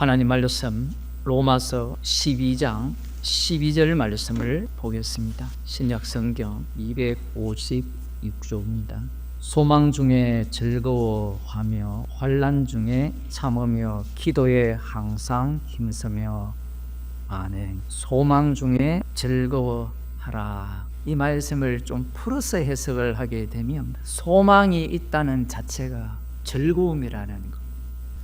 하나님 말씀 로마서 12장 12절 말씀을 보겠습니다. 신약 성경 256조입니다. 소망 중에 즐거워하며 환난 중에 참으며 기도에 항상 힘쓰며 아멘. 소망 중에 즐거워하라. 이 말씀을 좀 풀어서 해석을 하게 되면 소망이 있다는 자체가 즐거움이라는 것.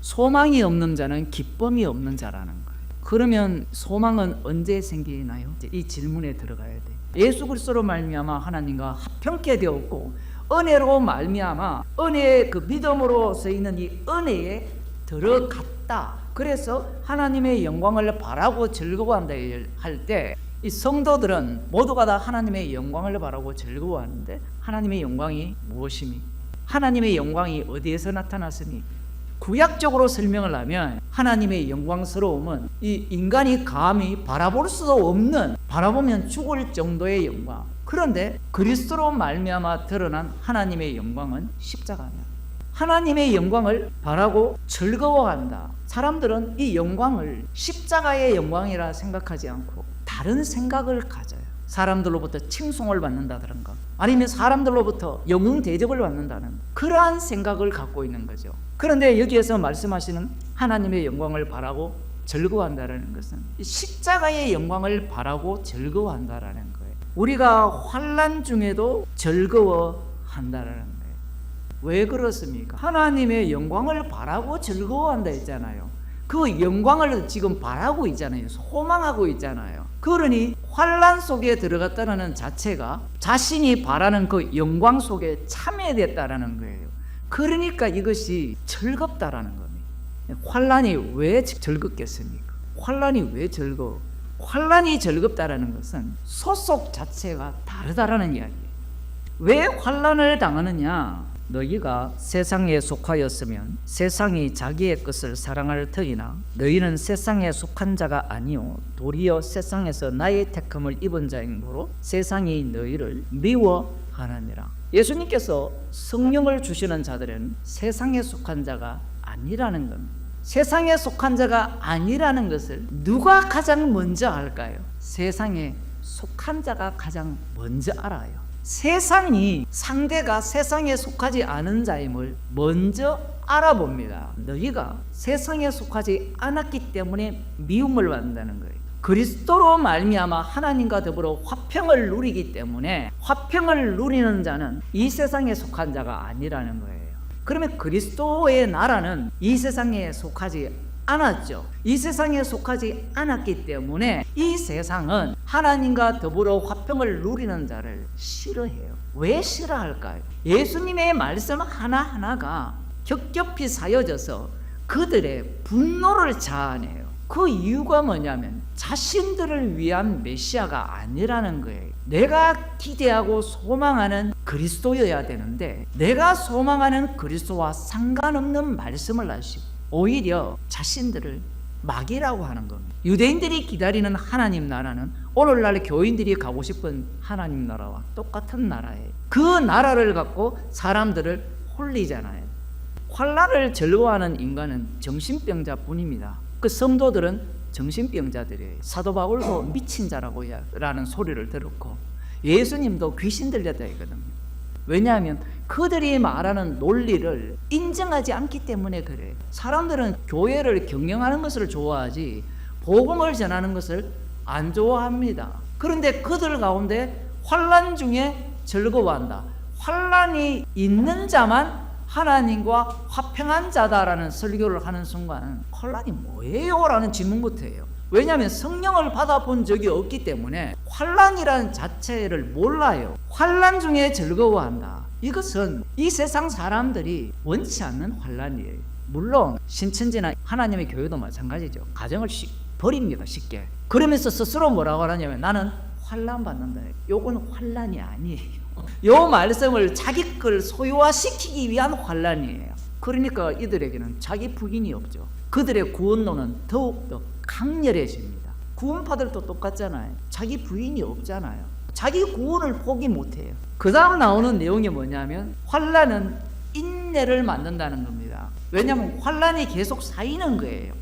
소망이 없는 자는 기쁨이 없는 자라는 거예요. 그러면 소망은 언제 생기나요? 이 질문에 들어가야 돼. 예수 그리스도로 말미암아 하나님과 합평케 되었고 은혜로 말미암아 은혜의 그 믿음으로 서 있는 이 은혜에 들어갔다. 그래서 하나님의 영광을 바라고 즐거워한다 할 때 이 성도들은 모두가 다 하나님의 영광을 바라고 즐거워하는데 하나님의 영광이 무엇이니? 하나님의 영광이 어디에서 나타났으니? 구약적으로 설명을 하면 하나님의 영광스러움은 이 인간이 감히 바라볼 수도 없는 바라보면 죽을 정도의 영광. 그런데 그리스도로 말미암아 드러난 하나님의 영광은 십자가입니다. 하나님의 영광을 바라고 즐거워한다. 사람들은 이 영광을 십자가의 영광이라 생각하지 않고 다른 생각을 가져요. 사람들로부터 칭송을 받는다든가 아니면 사람들로부터 영웅 대접을 받는다는 그러한 생각을 갖고 있는 거죠. 그런데 여기에서 말씀하시는 하나님의 영광을 바라고 즐거워한다라는 것은 십자가의 영광을 바라고 즐거워한다라는 거예요. 우리가 환란 중에도 즐거워한다라는 거예요. 왜 그렇습니까? 하나님의 영광을 바라고 즐거워한다 했잖아요. 그 영광을 지금 바라고 있잖아요. 소망하고 있잖아요. 그러니 환란 속에 들어갔다는 자체가 자신이 바라는 그 영광 속에 참여됐다라는 거예요. 그러니까 이것이 즐겁다라는 겁니다. 환란이 왜 즐겁겠습니까? 환란이 왜 즐거워? 환란이 즐겁다라는 것은 소속 자체가 다르다라는 이야기예요. 왜 환란을 당하느냐? 너희가 세상에 속하였으면 세상이 자기의 것을 사랑할 터이나 너희는 세상에 속한 자가 아니요 도리어 세상에서 나의 택함을 입은 자이므로 세상이 너희를 미워하느니라. 예수님께서 성령을 주시는 자들은 세상에 속한 자가 아니라는 겁니다. 세상에 속한 자가 아니라는 것을 누가 가장 먼저 알까요? 세상에 속한 자가 가장 먼저 알아요. 세상이 상대가 세상에 속하지 않은 자임을 먼저 알아봅니다. 너희가 세상에 속하지 않았기 때문에 미움을 받는다는 거예요. 그리스도로 말미암아 하나님과 더불어 화평을 누리기 때문에 화평을 누리는 자는 이 세상에 속한 자가 아니라는 거예요. 그러면 그리스도의 나라는 이 세상에 속하지 않았죠. 이 세상에 속하지 않았기 때문에 이 세상은 하나님과 더불어 화평을 누리는 자를 싫어해요. 왜 싫어할까요? 예수님의 말씀 하나하나가 겹겹이 사여져서 그들의 분노를 자아내요. 그 이유가 뭐냐면 자신들을 위한 메시아가 아니라는 거예요. 내가 기대하고 소망하는 그리스도여야 되는데 내가 소망하는 그리스도와 상관없는 말씀을 하시고 오히려 자신들을 막이라고 하는 겁니다. 유대인들이 기다리는 하나님 나라는 오늘날 교인들이 가고 싶은 하나님 나라와 똑같은 나라예요. 그 나라를 갖고 사람들을 홀리잖아요. 환란을 즐거워하는 인간은 정신병자뿐입니다. 그 성도들은 정신병자들이에요. 사도 바울도 미친 자라고 라는 소리를 들었고 예수님도 귀신 들렸다 했거든요. 왜냐하면 그들이 말하는 논리를 인정하지 않기 때문에 그래요. 사람들은 교회를 경영하는 것을 좋아하지 복음을 전하는 것을 안 좋아합니다. 그런데 그들 가운데 환란 중에 즐거워한다. 환란이 있는 자만 하나님과 화평한 자다라는 설교를 하는 순간 환란이 뭐예요? 라는 질문부터 해요. 왜냐하면 성령을 받아본 적이 없기 때문에 환란이라는 자체를 몰라요. 환란 중에 즐거워한다. 이것은 이 세상 사람들이 원치 않는 환란이에요. 물론 신천지나 하나님의 교회도 마찬가지죠. 가정을 쉽, 버립니다. 쉽게. 그러면서 스스로 뭐라고 하냐면 나는 환란 받는다. 요건 환란이 아니에요. 요 말씀을 자기 걸 소유화시키기 위한 환란이에요. 그러니까 이들에게는 자기 부인이 없죠. 그들의 구원론은 더욱더 강렬해집니다. 구원파들도 똑같잖아요. 자기 부인이 없잖아요. 자기 구원을 포기 못해요. 그 다음 나오는 내용이 뭐냐면 환란은 인내를 만든다는 겁니다. 왜냐하면 환란이 계속 쌓이는 거예요.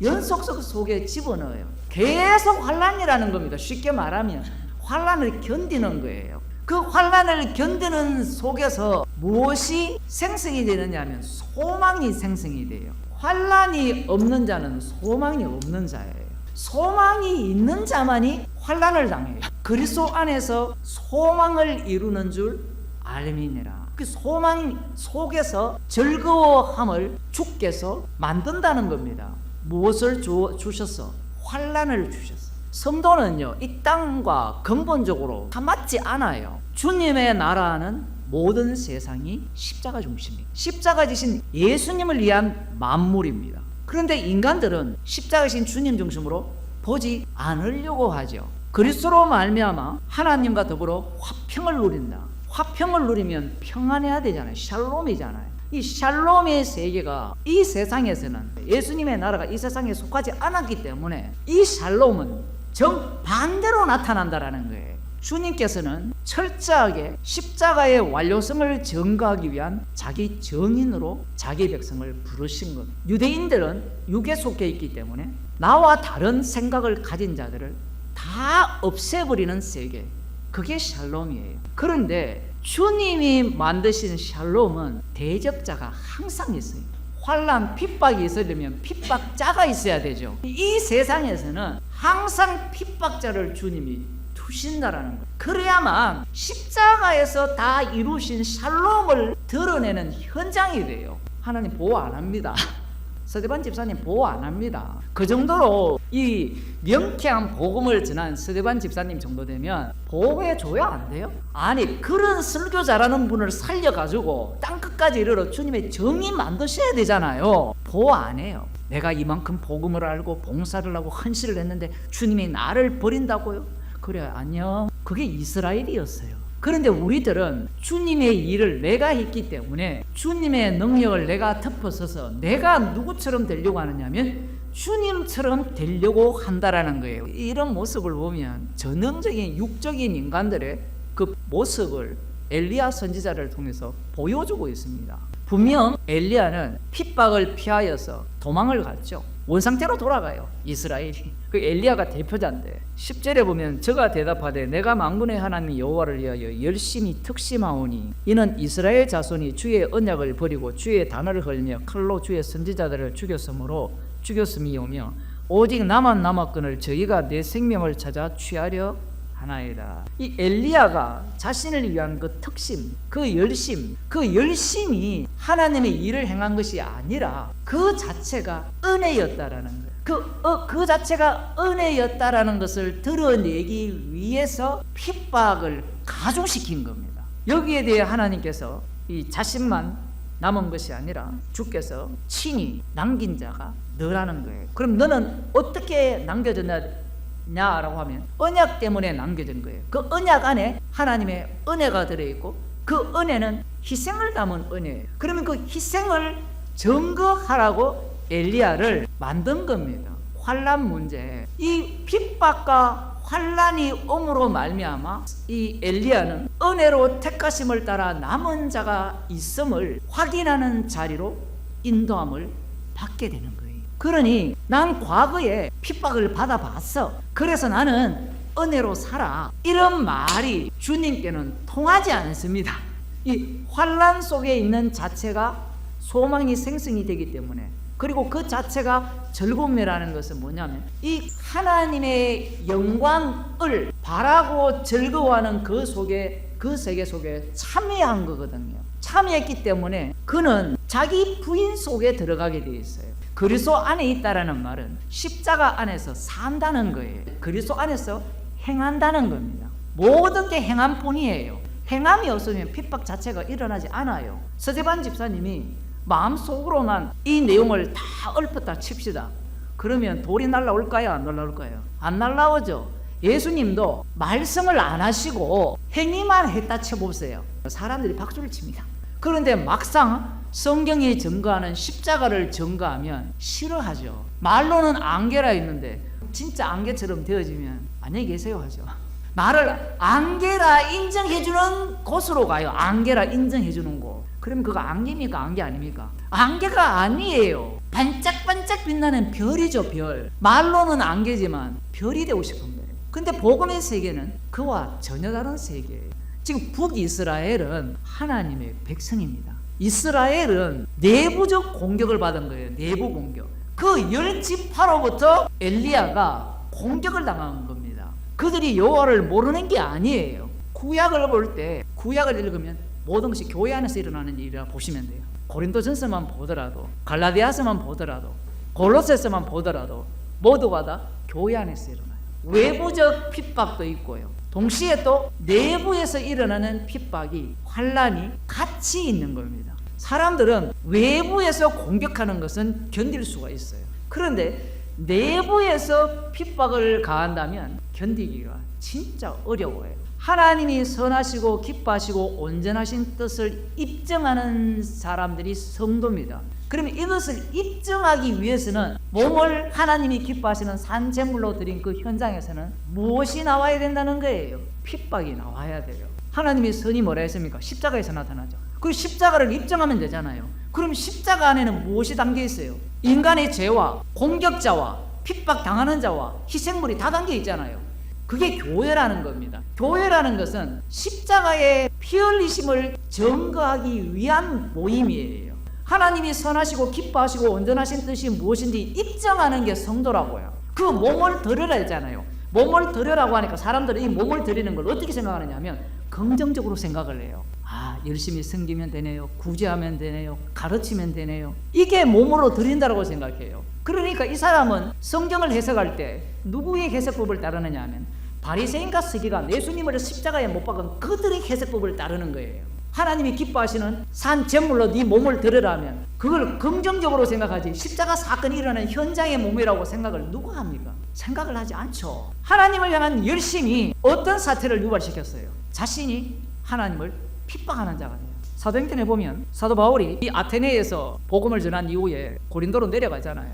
연속 속에 집어넣어요. 계속 환란이라는 겁니다. 쉽게 말하면 환란을 견디는 거예요. 그 환란을 견디는 속에서 무엇이 생성이 되느냐면 소망이 생성이 돼요. 환란이 없는 자는 소망이 없는 자예요. 소망이 있는 자만이 환란을 당해요. 그리스도 안에서 소망을 이루는 줄 알미니라. 그 소망 속에서 즐거워함을 주께서 만든다는 겁니다. 무엇을 주, 주셨어? 환란을 주셨어. 성도는요, 이 땅과 근본적으로 다 맞지 않아요. 주님의 나라는 모든 세상이 십자가 중심입니다. 십자가 지신 예수님을 위한 만물입니다. 그런데 인간들은 십자가신 주님 중심으로 보지 않으려고 하죠. 그리스도로 말미암아 하나님과 더불어 화평을 누린다. 화평을 누리면 평안해야 되잖아요. 샬롬이잖아요. 이 샬롬의 세계가 이 세상에서는 예수님의 나라가 이 세상에 속하지 않았기 때문에 이 샬롬은 정반대로 나타난다라는 거예요. 주님께서는 철저하게 십자가의 완료성을 증거하기 위한 자기 정인으로 자기 백성을 부르신 것. 유대인들은 육에 속해 있기 때문에 나와 다른 생각을 가진 자들을 다 없애버리는 세계. 그게 샬롬이에요. 그런데 주님이 만드신 샬롬은 대적자가 항상 있어요. 환란 핍박이 있으려면 핍박자가 있어야 되죠. 이 세상에서는 항상 핍박자를 주님이 두신다라는 거예요. 그래야만 십자가에서 다 이루신 샬롬을 드러내는 현장이 돼요. 하나님 보호 안 합니다. 서대반 집사님 보호 안 합니다. 그 정도로 이 명쾌한 복음을 전한 서대반 집사님 정도 되면 보호해 줘야 안 돼요? 아니 그런 설교 잘하는 분을 살려가지고 땅 끝까지 이르러 주님의 정의 만드셔야 되잖아요. 보호 안 해요. 내가 이만큼 복음을 알고 봉사를 하고 헌신을 했는데 주님이 나를 버린다고요? 그래 안녕. 그게 이스라엘이었어요. 그런데 우리들은 주님의 일을 내가 했기 때문에 주님의 능력을 내가 덮어서서 내가 누구처럼 되려고 하느냐면 주님처럼 되려고 한다라는 거예요. 이런 모습을 보면 전형적인 육적인 인간들의 그 모습을 엘리야 선지자를 통해서 보여주고 있습니다. 분명 엘리야는 핍박을 피하여서 도망을 갔죠. 원상태로 돌아가요. 이스라엘이. 그 엘리야가 대표자인데 10절에 보면 저가 대답하되 내가 만군의 하나님 여호와를 위하여 열심히 특심하오니 이는 이스라엘 자손이 주의 언약을 버리고 주의 단어를 흘며 칼로 주의 선지자들을 죽였으므로 죽였음이오며 오직 나만 남았건을 저희가 내 생명을 찾아 취하려 하나이다. 이 엘리야가 자신을 위한 그 특심, 그 열심, 그 열심이 하나님의 일을 행한 것이 아니라 그 자체가 은혜였다라는 거예요. 그, 어, 그 자체가 은혜였다라는 것을 드러내기 위해서 핍박을 가중시킨 겁니다. 여기에 대해 하나님께서 이 자신만 남은 것이 아니라 주께서 친히 남긴 자가 너라는 거예요. 그럼 너는 어떻게 남겨졌냐? 냐라고 하면 언약 때문에 남겨진 거예요. 그 언약 안에 하나님의 은혜가 들어있고 그 은혜는 희생을 담은 은혜예요. 그러면 그 희생을 증거하라고 엘리야를 만든 겁니다. 환란 문제. 이 핍박과 환란이 옴으로 말미암아 이 엘리야는 은혜로 택하심을 따라 남은 자가 있음을 확인하는 자리로 인도함을 받게 되는 거예요. 그러니 난 과거에 핍박을 받아봤어. 그래서 나는 은혜로 살아. 이런 말이 주님께는 통하지 않습니다. 이 환란 속에 있는 자체가 소망이 생성이 되기 때문에 그리고 그 자체가 즐거움이라는 것은 뭐냐면 이 하나님의 영광을 바라고 즐거워하는 그 속에 그 세계 속에 참여한 거거든요. 참여했기 때문에 그는 자기 부인 속에 들어가게 돼 있어요. 그리스도 안에 있다라는 말은 십자가 안에서 산다는 거예요. 그리스도 안에서 행한다는 겁니다. 모든 게 행함 뿐이에요. 행함이 없으면 핍박 자체가 일어나지 않아요. 서재반 집사님이 마음속으로만 이 내용을 다 읊었다 칩시다. 그러면 돌이 날라올까요? 안 날라올까요? 안 날라오죠. 예수님도 말씀을 안 하시고 행위만 했다 쳐보세요. 사람들이 박수를 칩니다. 그런데 막상 성경이 증거하는 십자가를 증거하면 싫어하죠. 말로는 안개라 있는데 진짜 안개처럼 되어지면 안녕히 계세요 하죠. 나를 안개라 인정해주는 곳으로 가요. 안개라 인정해주는 곳. 그럼 그거 안개입니까? 안개 아닙니까? 안개가 아니에요. 반짝반짝 빛나는 별이죠 별 말로는 안개지만 별이 되고 싶은 거예요 근데 복음의 세계는 그와 전혀 다른 세계예요 지금 북이스라엘은 하나님의 백성입니다 이스라엘은 내부적 공격을 받은 거예요 내부 공격 그 열 지파로부터 엘리야가 공격을 당한 겁니다 그들이 여호와를 모르는 게 아니에요 구약을 볼 때 구약을 읽으면 모든 것이 교회 안에서 일어나는 일이라 보시면 돼요. 고린도전서만 보더라도 갈라디아서만 보더라도 골로새서만 보더라도 모두가 다 교회 안에서 일어나요. 외부적 핍박도 있고요. 동시에 또 내부에서 일어나는 핍박이 환란이 같이 있는 겁니다. 사람들은 외부에서 공격하는 것은 견딜 수가 있어요. 그런데 내부에서 핍박을 가한다면 견디기가 진짜 어려워요. 하나님이 선하시고 기뻐하시고 온전하신 뜻을 입증하는 사람들이 성도입니다. 그러면 이것을 입증하기 위해서는 몸을 하나님이 기뻐하시는 산재물로 드린 그 현장에서는 무엇이 나와야 된다는 거예요? 핍박이 나와야 돼요. 하나님이 선이 뭐라 했습니까? 십자가에서 나타나죠. 그 십자가를 입증하면 되잖아요. 그럼 십자가 안에는 무엇이 담겨 있어요? 인간의 죄와 공격자와 핍박 당하는 자와 희생물이 다 담겨 있잖아요. 그게 교회라는 겁니다. 교회라는 것은 십자가의 피 흘리심을 증거하기 위한 모임이에요. 하나님이 선하시고 기뻐하시고 온전하신 뜻이 무엇인지 입증하는 게 성도라고요. 그 몸을 드려라 했잖아요. 몸을 드려라고 하니까 사람들은 이 몸을 드리는 걸 어떻게 생각하느냐면 긍정적으로 생각을 해요. 아, 열심히 섬기면 되네요. 구제하면 되네요. 가르치면 되네요. 이게 몸으로 드린다고 생각해요. 그러니까 이 사람은 성경을 해석할 때 누구의 해석법을 따르느냐 하면 바리새인과 서기가 예수님을 십자가에 못 박은 그들의 해석법을 따르는 거예요. 하나님이 기뻐하시는 산 제물로 네 몸을 드려라면 그걸 긍정적으로 생각하지 십자가 사건이 일어나는 현장의 몸이라고 생각을 누가 합니까? 생각을 하지 않죠. 하나님을 향한 열심이 어떤 사태를 유발시켰어요? 자신이 하나님을 핍박하는 자가 돼요. 사도행전에 보면 사도 바울이 이 아테네에서 복음을 전한 이후에 고린도로 내려가잖아요.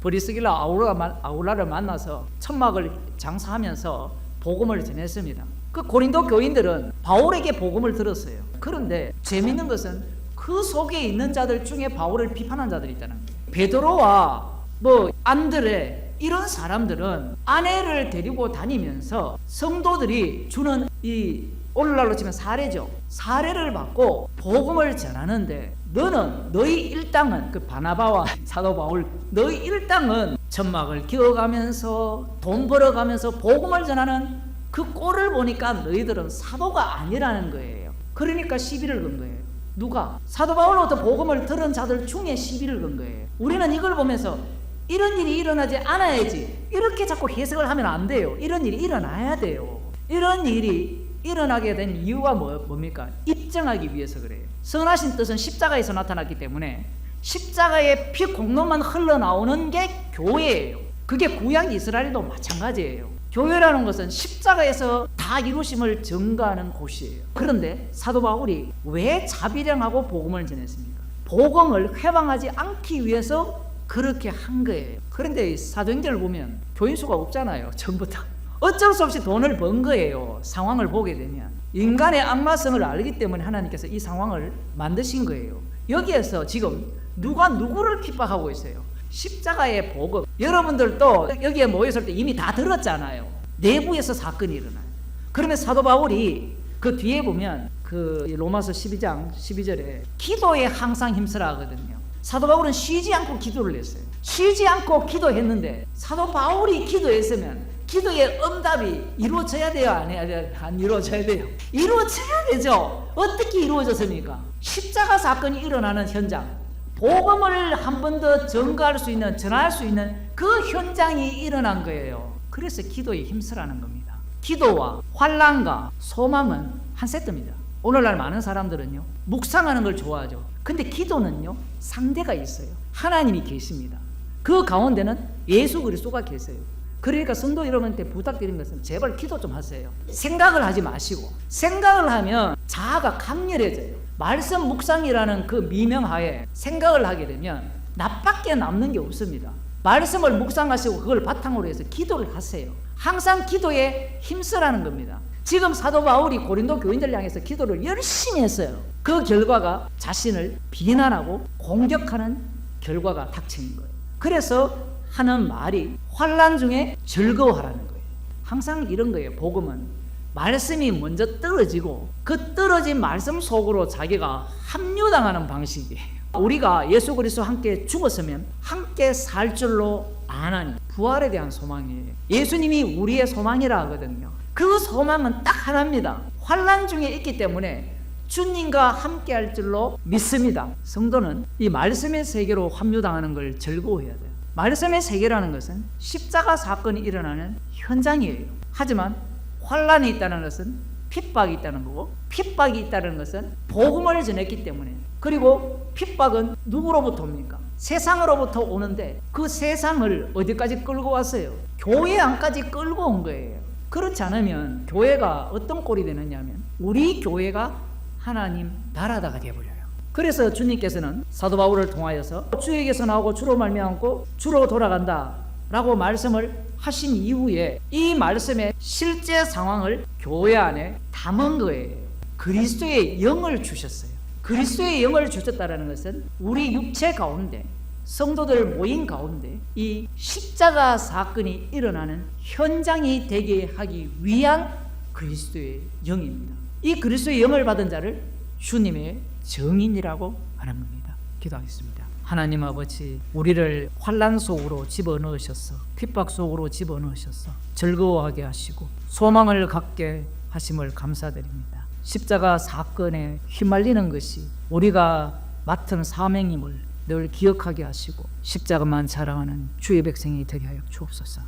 브리스길라 아울라를 만나서 천막을 장사하면서 복음을 전했습니다. 그 고린도 교인들은 바울에게 복음을 들었어요. 그런데 재밌는 것은 그 속에 있는 자들 중에 바울을 비판한 자들이 있다는 거예요. 베드로와 뭐 안드레 이런 사람들은 아내를 데리고 다니면서 성도들이 주는 이 오늘날로 치면 사례죠. 사례를 받고 복음을 전하는데 너는 너희 일당은 그 바나바와 사도 바울 너희 일당은 천막을 기어가면서 돈 벌어가면서 복음을 전하는 그 꼴을 보니까 너희들은 사도가 아니라는 거예요. 그러니까 시비를 건 거예요. 누가? 사도 바울로부터 복음을 들은 자들 중에 시비를 건 거예요. 우리는 이걸 보면서 이런 일이 일어나지 않아야지. 이렇게 자꾸 해석을 하면 안 돼요. 이런 일이 일어나야 돼요. 이런 일이 일어나게 된 이유가 뭐, 뭡니까? 입증하기 위해서 그래요. 선하신 뜻은 십자가에서 나타났기 때문에 십자가의 피 공로만 흘러나오는 게 교회예요. 그게 구약 이스라엘도 마찬가지예요. 교회라는 것은 십자가에서 다 이루심을 증거하는 곳이에요. 그런데 사도 바울이 왜 자비량하고 복음을 전했습니까? 복음을 회방하지 않기 위해서 그렇게 한 거예요. 그런데 사도행전을 보면 교인 수가 없잖아요. 전부터. 어쩔 수 없이 돈을 번 거예요. 상황을 보게 되면. 인간의 악마성을 알기 때문에 하나님께서 이 상황을 만드신 거예요. 여기에서 지금 누가 누구를 핍박하고 있어요? 십자가의 복음. 여러분들도 여기에 모였을 때 이미 다 들었잖아요. 내부에서 사건이 일어나요. 그러면 사도 바울이 그 뒤에 보면 그 로마서 12장 12절에 기도에 항상 힘쓰라 하거든요. 사도 바울은 쉬지 않고 기도를 했어요. 쉬지 않고 기도했는데 사도 바울이 기도했으면 기도의 응답이 이루어져야 돼요, 안 해야? 안 이루어져야 돼요. 이루어져야 되죠. 어떻게 이루어졌습니까? 십자가 사건이 일어나는 현장, 복음을 한 번더 증거할 수 있는, 전할 수 있는 그 현장이 일어난 거예요. 그래서 기도에 힘쓰라는 겁니다. 기도와 환란과 소망은 한 세트입니다. 오늘날 많은 사람들은요, 묵상하는 걸 좋아하죠. 근데 기도는요, 상대가 있어요. 하나님이 계십니다. 그 가운데는 예수 그리스도가 계세요. 그러니까 성도 여러분한테 부탁드리는 것은 제발 기도 좀 하세요. 생각을 하지 마시고 생각을 하면 자아가 강렬해져요. 말씀 묵상이라는 그 미명하에 생각을 하게 되면 나밖에 남는 게 없습니다. 말씀을 묵상하시고 그걸 바탕으로 해서 기도를 하세요. 항상 기도에 힘쓰라는 겁니다. 지금 사도 바울이 고린도 교인들 향해서 기도를 열심히 했어요. 그 결과가 자신을 비난하고 공격하는 결과가 닥친 거예요. 그래서 하는 말이 환란 중에 즐거워하라는 거예요. 항상 이런 거예요. 복음은 말씀이 먼저 떨어지고 그 떨어진 말씀 속으로 자기가 합류당하는 방식이에요. 우리가 예수 그리스도 함께 죽었으면 함께 살 줄로 아나니 부활에 대한 소망이에요. 예수님이 우리의 소망이라 하거든요. 그 소망은 딱 하나입니다. 환란 중에 있기 때문에 주님과 함께 할 줄로 믿습니다. 성도는 이 말씀의 세계로 합류당하는 걸 즐거워해야 돼요. 말씀의 세계라는 것은 십자가 사건이 일어나는 현장이에요. 하지만 환란이 있다는 것은 핍박이 있다는 거고 핍박이 있다는 것은 복음을 전했기 때문에 그리고 핍박은 누구로부터 옵니까? 세상으로부터 오는데 그 세상을 어디까지 끌고 왔어요? 교회 안까지 끌고 온 거예요. 그렇지 않으면 교회가 어떤 꼴이 되느냐면 우리 교회가 하나님 나라다가 되어버려요. 그래서 주님께서는 사도 바울을 통하여서 주에게서 나오고 주로 말미암고 주로 돌아간다 라고 말씀을 하신 이후에 이 말씀의 실제 상황을 교회 안에 담은 거예요. 그리스도의 영을 주셨어요. 그리스도의 영을 주셨다라는 것은 우리 육체 가운데 성도들 모인 가운데 이 십자가 사건이 일어나는 현장이 되게 하기 위한 그리스도의 영입니다. 이 그리스도의 영을 받은 자를 주님의 정인이라고 하는 겁니다. 기도하겠습니다. 하나님 아버지, 우리를 환란 속으로 집어넣으셔서 핍박 속으로 집어넣으셔서 즐거워하게 하시고 소망을 갖게 하심을 감사드립니다. 십자가 사건에 휘말리는 것이 우리가 맡은 사명임을 늘 기억하게 하시고 십자가만 자랑하는 주의 백성이 되게 하여 주옵소서.